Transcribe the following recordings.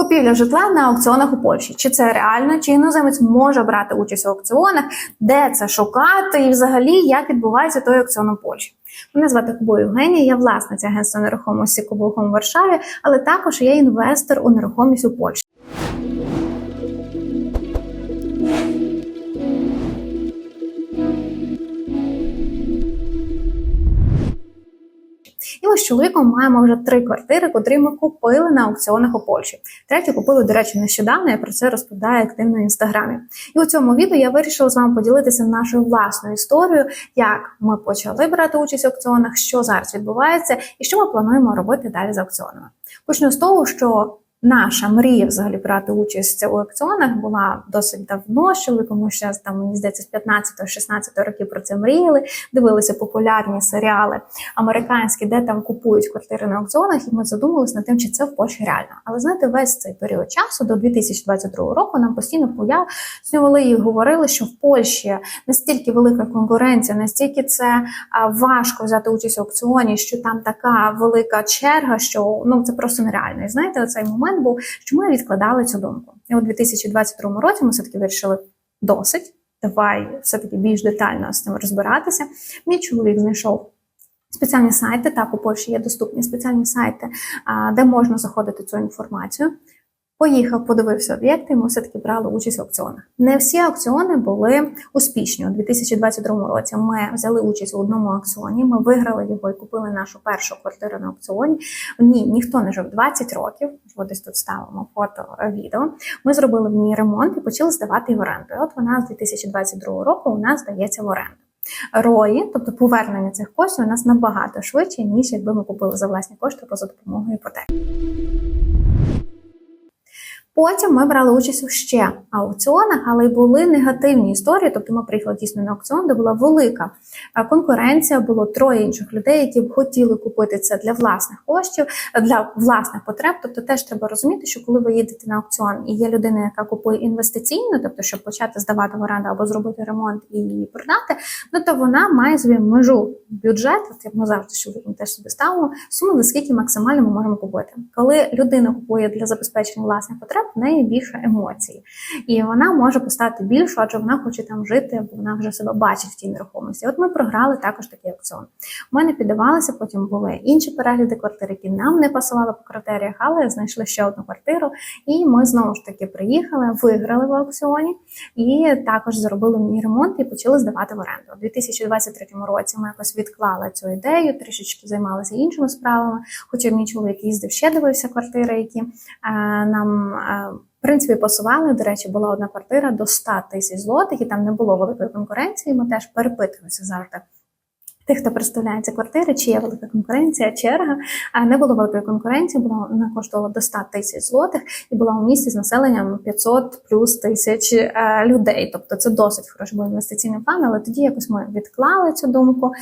Купівля житла на аукціонах у Польщі. Чи це реально, чи іноземець може брати участь у аукціонах, де це шукати, і взагалі як відбувається той аукціон у Польщі? Мене звати Кубо Євгенія, я власниця агентства нерухомості Кубохом в Варшаві, але також я інвестор у нерухомість у Польщі. З чоловіком маємо вже три квартири, котрі ми купили на аукціонах у Польщі. Третю купили, до речі, нещодавно. Я про це розповідаю активно в інстаграмі. І у цьому відео я вирішила з вами поділитися нашою власною історією, як ми почали брати участь в аукціонах, що зараз відбувається, і що ми плануємо робити далі з аукціонами. Почну з того, що Наша мрія взагалі брати участь у аукціонах була досить давно. З чоловіком ми ще там мені здається з 15-16 років про це мріяли. Дивилися популярні серіали американські, де там купують квартири на аукціонах, і ми задумалися над тим, чи це в Польщі реально. Але знаєте, весь цей період часу до 2022 року нам постійно пояснювали і говорили, що в Польщі настільки велика конкуренція, настільки це важко взяти участь в аукціоні, що там така велика черга, що ну це просто нереально. І знаєте, оцей момент був, що ми відкладали цю думку. І у 2022 році ми все таки вирішили досить. Давай все-таки більш детально з цим розбиратися. Мій чоловік знайшов спеціальні сайти. Так, у Польщі є доступні спеціальні сайти, де можна заходити цю інформацію. Поїхав, подивився об'єкти, ми все-таки брали участь в аукціонах. Не всі аукціони були успішні. У 2022 році ми взяли участь у одному аукціоні. Ми виграли його і купили нашу першу квартиру на аукціоні. В ній ніхто не жив 20 років. Ось десь тут ставимо фото, відео. Ми зробили в ній ремонт і почали здавати в оренду. От вона з 2022 року у нас здається в оренду. Рої, тобто повернення цих коштів, у нас набагато швидше, ніж якби ми купили за власні кошти поза допомогою іпотеки. Потім ми брали участь у ще аукціонах, але й були негативні історії. Тобто ми приїхали дійсно на аукціон, де була велика конкуренція. Було троє інших людей, які б хотіли купити це для власних коштів, для власних потреб. Тобто, теж треба розуміти, що коли ви їдете на аукціон і є людина, яка купує інвестиційно, тобто щоб почати здавати в оренду або зробити ремонт і продати, ну то вона має собі межу бюджет. От як ми завжди що теж собі ставимо суму, за скільки максимально ми можемо купити. Коли людина купує для забезпечення власних потреб в неї більше емоцій, і вона може поставити більше, адже вона хоче там жити, бо вона вже себе бачить в тій нерухомості. От ми програли також такий аукціон. У мене піддавалися, потім були інші перегляди квартир, які нам не пасували по критеріях, але знайшли ще одну квартиру. І ми знову ж таки приїхали, виграли в аукціоні і також зробили мені ремонт і почали здавати в оренду. У 2023 році ми якось відклали цю ідею, трішечки займалися іншими справами. Хоча мій чоловік їздив ще дивився квартири, які е, нам. В принципі, пасували. До речі, була одна квартира до 100 тисяч злотих, і там не було великої конкуренції. Ми теж перепитуємося завжди. Тих, хто представляє ці квартири, чи є велика конкуренція, черга. Не було великої конкуренції, була вона коштувала до 100 тисяч злотих і була у місті з населенням 500 плюс тисяч е, людей. Тобто це досить хороший був інвестиційний план, але тоді якось ми відклали цю думку.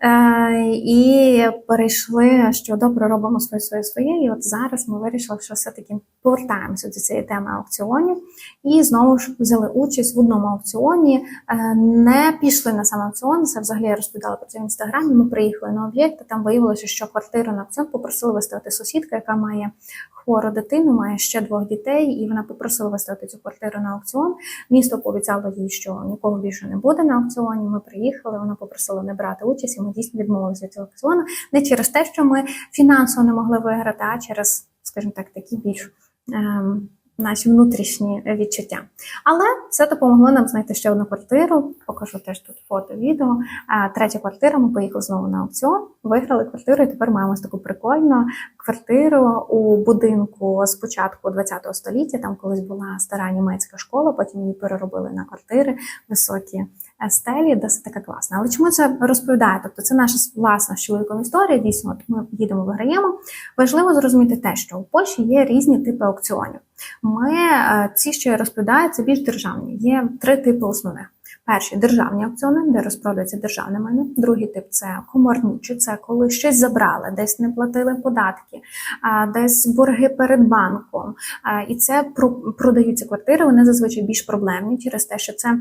Е, і перейшли, що добре робимо своє своє своє. І от зараз ми вирішили, що все-таки повертаємося до цієї теми аукціонів і знову ж взяли участь в одному аукціоні. Е, не пішли на сам аукціон. Це взагалі я розповідала про це в інстаграмі. Ми приїхали на об'єкт. Там виявилося, що квартиру на аукціон попросили виставити сусідка, яка має хвору дитину, має ще двох дітей, і вона попросила виставити цю квартиру на аукціон. Місто пообіцяло їй, що нікого більше не буде на аукціоні. Ми приїхали. Вона попросила не брати участь. і Ми дійсно відмовилися від цього аукціону. Не через те, що ми фінансово не могли виграти, а через, скажімо так, такі більш. Ем, Наші внутрішні відчуття. Але це допомогло нам знайти ще одну квартиру. Покажу теж тут фото, відео. А третя квартира. Ми поїхали знову на аукціон, виграли квартиру, і тепер маємо таку прикольну квартиру у будинку з початку ХХ століття. Там колись була стара німецька школа, потім її переробили на квартири високі стелі, досить така класна. Але чому це розповідає? Тобто це наша власна з історія. Дійсно, от ми їдемо, виграємо. Важливо зрозуміти те, що у Польщі є різні типи аукціонів. Ми ці, що я розповідаю, це більш державні. Є три типи основних. Перші державні аукціони, де розпродається державне майно. Другий тип це коморнічі, це коли щось забрали, десь не платили податки, десь борги перед банком. І це продаються квартири. Вони зазвичай більш проблемні через те, що це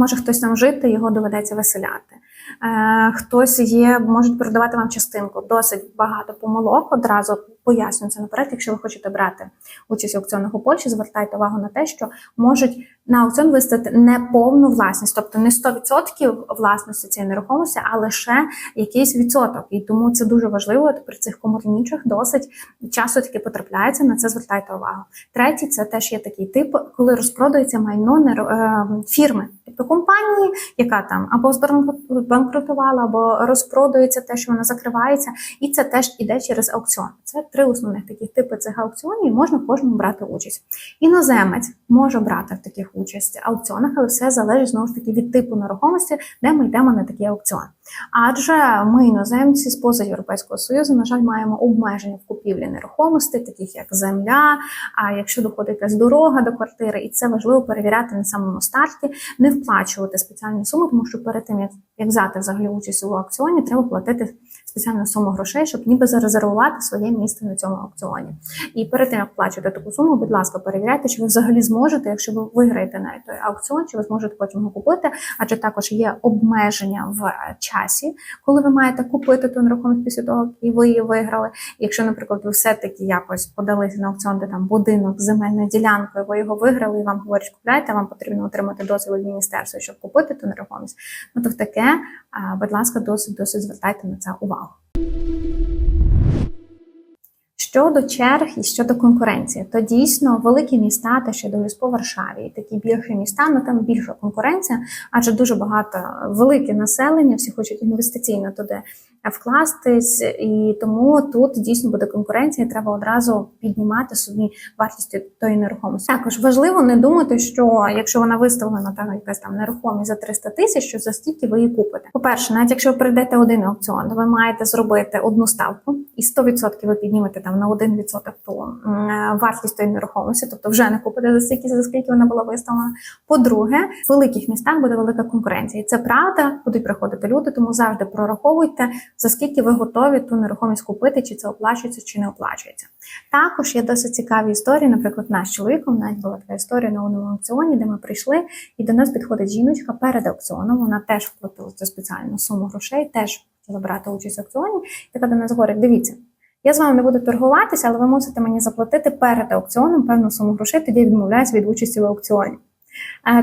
може хтось там жити, його доведеться виселяти. Е, Хтось є, можуть передавати вам частинку. Досить багато помилок одразу пояснюю це наперед. Якщо ви хочете брати участь в аукціонах у Польщі, звертайте увагу на те, що можуть на аукціон виставити не повну власність, тобто не 100% власності цієї нерухомості, а лише якийсь відсоток. І тому це дуже важливо. При цих комурнічах досить часто таки потрапляється. На це звертайте увагу. Третій це теж є такий тип, коли розпродається майно е, фірми, тобто компанії, яка там або збанкрутувала, або розпродується те, що вона закривається, і це теж іде через аукціон. Це три основних такі типи цих аукціонів. і Можна кожному брати участь. Іноземець може брати в таких участь аукціонах, але все залежить знову ж таки від типу нерухомості, де ми йдемо на такий аукціон. Адже ми, іноземці, з поза Європейського Союзу, на жаль, маємо обмеження в купівлі нерухомості, таких як земля, а якщо доходить з дорога до квартири, і це важливо перевіряти на самому старті, не вплачувати спеціальну суму, тому що перед тим як, взяти взагалі участь у аукціоні, треба платити спеціальну суму грошей, щоб ніби зарезервувати своє місце на цьому аукціоні. І перед тим як вплачувати таку суму, будь ласка, перевіряйте, чи ви взагалі зможете, якщо ви виграєте навіть той аукціон, чи ви зможете потім його купити, адже також є обмеження в е, часі, коли ви маєте купити ту нерухомість після того, як ви її виграли. Якщо, наприклад, ви все-таки якось подалися на аукціон, де там будинок з земельною ділянкою, ви його виграли, і вам говорять, купляйте, вам потрібно отримати дозвіл від міністерства, щоб купити ту нерухомість. Ну то в таке, будь ласка, досить досить звертайте на це увагу. Щодо черг і щодо конкуренції, то дійсно великі міста, та ще дивлюсь по Варшаві, такі більші міста, ну там більша конкуренція, адже дуже багато велике населення, всі хочуть інвестиційно туди вкластись, і тому тут дійсно буде конкуренція. і Треба одразу піднімати собі вартість тої нерухомості. Також важливо не думати, що якщо вона виставлена там якась там нерухомість за 300 тисяч, що за стільки ви її купите. По перше, навіть якщо ви прийдете один аукціон, то ви маєте зробити одну ставку, і 100% ви піднімете там на 1% ту вартість тої нерухомості, тобто вже не купите за стільки, за скільки вона була виставлена. По-друге, в великих містах буде велика конкуренція, і це правда, будуть приходити люди, тому завжди прораховуйте за скільки ви готові ту нерухомість купити, чи це оплачується, чи не оплачується. Також є досить цікаві історії. Наприклад, наш чоловіком навіть була така історія на одному аукціоні, де ми прийшли, і до нас підходить жіночка перед аукціоном. Вона теж вплатила цю спеціальну суму грошей, теж хотіла брати участь в аукціоні. Така до нас говорить: дивіться. Я з вами не буду торгуватися, але ви мусите мені заплатити перед аукціоном певну суму грошей, тоді відмовляюся від участі в аукціоні.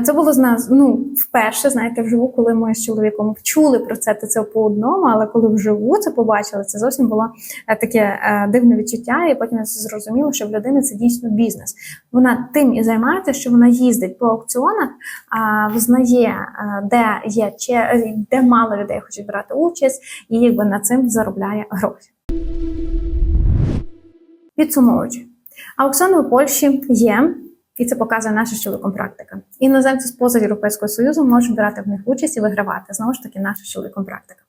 Це було з нас ну вперше, знаєте, вживу, коли ми з чоловіком чули про це, то це по одному, але коли вживу це побачили, це зовсім було е, таке е, дивне відчуття. І потім я зрозуміла, що в людини це дійсно бізнес. Вона тим і займається, що вона їздить по аукціонах, а визнає, е, де є де мало людей хочуть брати участь, і якби на цим заробляє гроші. Підсумовуючи, аукціони у Польщі є. І це показує наша чоловіком практика. Іноземці з поза Європейського Союзу можуть брати в них участь і вигравати. Знову ж таки, наша чоловіком практика.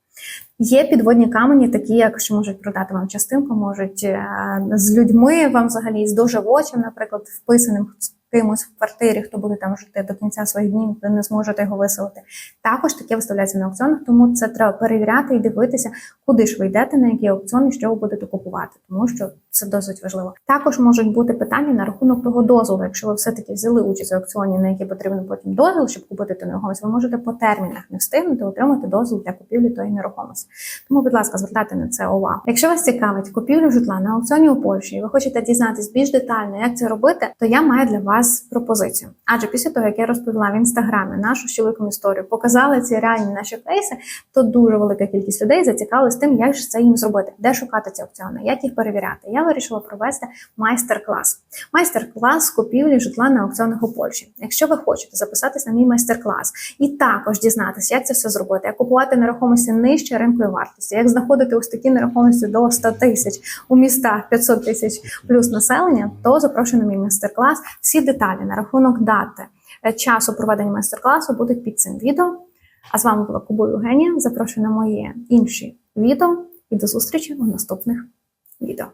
Є підводні камені, такі, як що можуть продати вам частинку, можуть е, з людьми вам взагалі з доживочим, наприклад, вписаним кимось в квартирі, хто буде там жити до кінця своїх днів, ви не зможете його виселити. Також таке виставляється на аукціонах, тому це треба перевіряти і дивитися, куди ж ви йдете, на який аукціон і що ви будете купувати, тому що це досить важливо. Також можуть бути питання на рахунок того дозволу. Якщо ви все-таки взяли участь в аукціоні, на який потрібен потім дозвіл, щоб купити ту нерухомість, ви можете по термінах не встигнути отримати дозвіл для купівлі тої нерухомості. Тому, будь ласка, звертайте на це увагу. Якщо вас цікавить купівля житла на аукціоні у Польщі, і ви хочете дізнатись більш детально, як це робити, то я маю для вас пропозицію. Адже після того, як я розповіла в інстаграмі нашу з чоловіком історію, показала ці реальні наші кейси, то дуже велика кількість людей зацікавилась тим, як же це їм зробити, де шукати ці аукціони, як їх перевіряти. Я вирішила провести майстер-клас. Майстер-клас з купівлі житла на аукціонах у Польщі. Якщо ви хочете записатись на мій майстер-клас і також дізнатися, як це все зробити, як купувати нерухомості нижче ринкової вартості, як знаходити ось такі нерухомості до 100 тисяч у містах 500 тисяч плюс населення, то запрошую на мій майстер-клас. Всі деталі на рахунок дати е, часу проведення майстер-класу будуть під цим відео. А з вами була Кубою Євгенія. Запрошую на мої інші відео і до зустрічі у наступних відео.